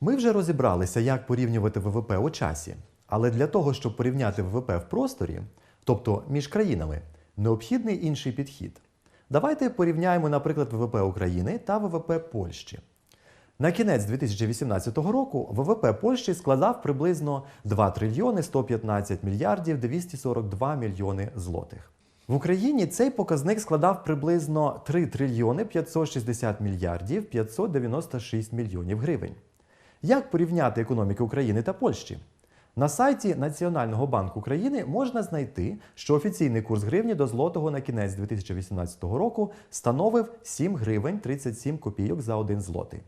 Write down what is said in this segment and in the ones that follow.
Ми вже розібралися, як порівнювати ВВП у часі. Але для того, щоб порівняти ВВП в просторі, тобто між країнами, необхідний інший підхід. Давайте порівняємо, наприклад, ВВП України та ВВП Польщі. На кінець 2018 року ВВП Польщі складав приблизно 2 трильйони 115 мільярдів 242 мільйони злотих. В Україні цей показник складав приблизно 3 трильйони 560 мільярдів 596 мільйонів гривень. Як порівняти економіки України та Польщі? На сайті Національного банку України можна знайти, що офіційний курс гривні до злотого на кінець 2018 року становив 7 гривень 37 копійок за 1 злотий.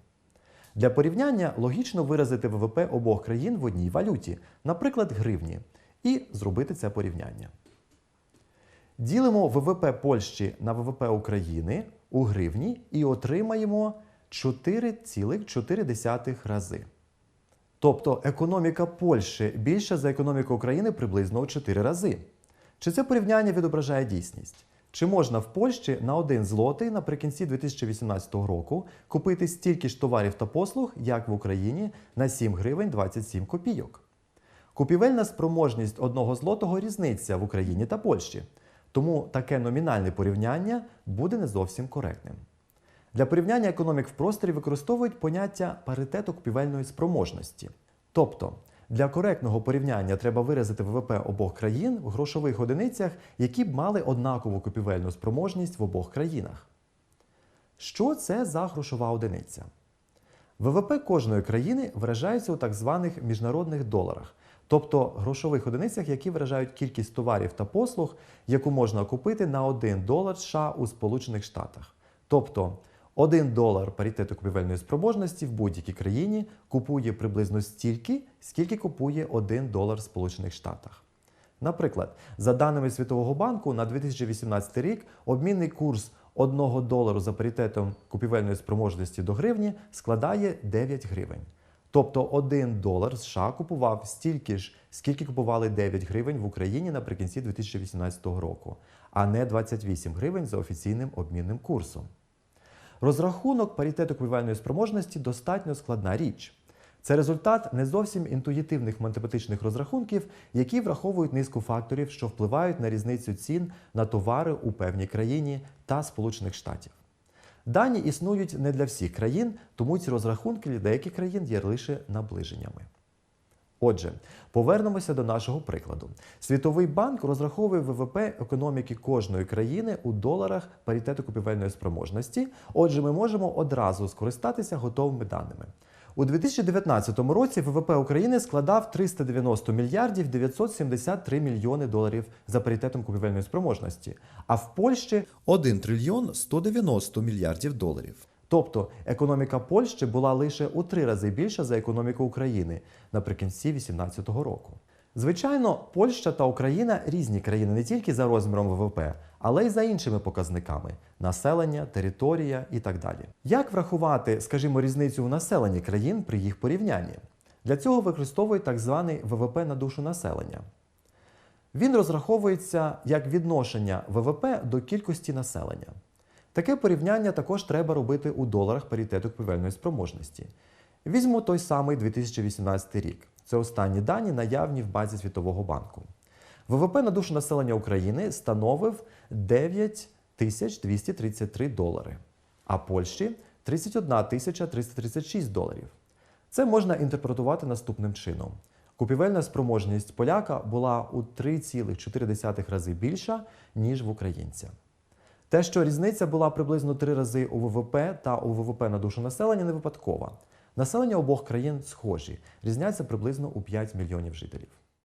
Для порівняння логічно виразити ВВП обох країн в одній валюті, наприклад, гривні, і зробити це порівняння. Ділимо ВВП Польщі на ВВП України у гривні і отримаємо 4,4 рази. Тобто економіка Польщі більша за економіку України приблизно у 4 рази. Чи це порівняння відображає дійсність? Чи можна в Польщі на один злотий наприкінці 2018 року купити стільки ж товарів та послуг, як в Україні, на 7 гривень 27 копійок? Купівельна спроможність одного злотого різниця в Україні та Польщі. Тому таке номінальне порівняння буде не зовсім коректним. Для порівняння економік в просторі використовують поняття паритету купівельної спроможності. Тобто, для коректного порівняння треба виразити ВВП обох країн в грошових одиницях, які б мали однакову купівельну спроможність в обох країнах. Що це за грошова одиниця? ВВП кожної країни виражається у так званих міжнародних доларах, тобто грошових одиницях, які виражають кількість товарів та послуг, яку можна купити на 1 долар США у Сполучених Штатах. Тобто 1 долар паритету купівельної спроможності в будь-якій країні купує приблизно стільки, скільки купує 1 долар в Сполучених Штатах. Наприклад, за даними Світового банку, на 2018 рік обмінний курс 1 долару за паритетом купівельної спроможності до гривні складає 9 гривень. Тобто 1 долар США купував стільки ж, скільки купували 9 гривень в Україні наприкінці 2018 року, а не 28 гривень за офіційним обмінним курсом. Розрахунок паритету купівельної спроможності достатньо складна річ. Це результат не зовсім інтуїтивних математичних розрахунків, які враховують низку факторів, що впливають на різницю цін на товари у певній країні та Сполучених Штатів. Дані існують не для всіх країн, тому ці розрахунки для деяких країн є лише наближеннями. Отже, повернемося до нашого прикладу. Світовий банк розраховує ВВП економіки кожної країни у доларах паритету купівельної спроможності. Отже, ми можемо одразу скористатися готовими даними. У 2019 році ВВП України складав 390 мільярдів 973 мільйони доларів за паритетом купівельної спроможності, а в Польщі 1 трильйон 190 мільярдів доларів. Тобто економіка Польщі була лише у три рази більша за економіку України наприкінці 2018 року. Звичайно, Польща та Україна різні країни не тільки за розміром ВВП, але й за іншими показниками населення, територія і так далі. Як врахувати, скажімо, різницю в населенні країн при їх порівнянні? Для цього використовують так званий ВВП на душу населення. Він розраховується як відношення ВВП до кількості населення. Таке порівняння також треба робити у доларах паритету купівельної спроможності. Візьму той самий 2018 рік. Це останні дані, наявні в базі Світового банку. ВВП на душу населення України становив 9 тисяч 233 долари, а Польщі 31 тисяча 336 доларів. Це можна інтерпретувати наступним чином. Купівельна спроможність поляка була у 3,4 рази більша, ніж в українця. Те, що різниця була приблизно три рази у ВВП та у ВВП на душу населення, не випадкова. Населення обох країн схожі, різняться приблизно у 5 мільйонів жителів.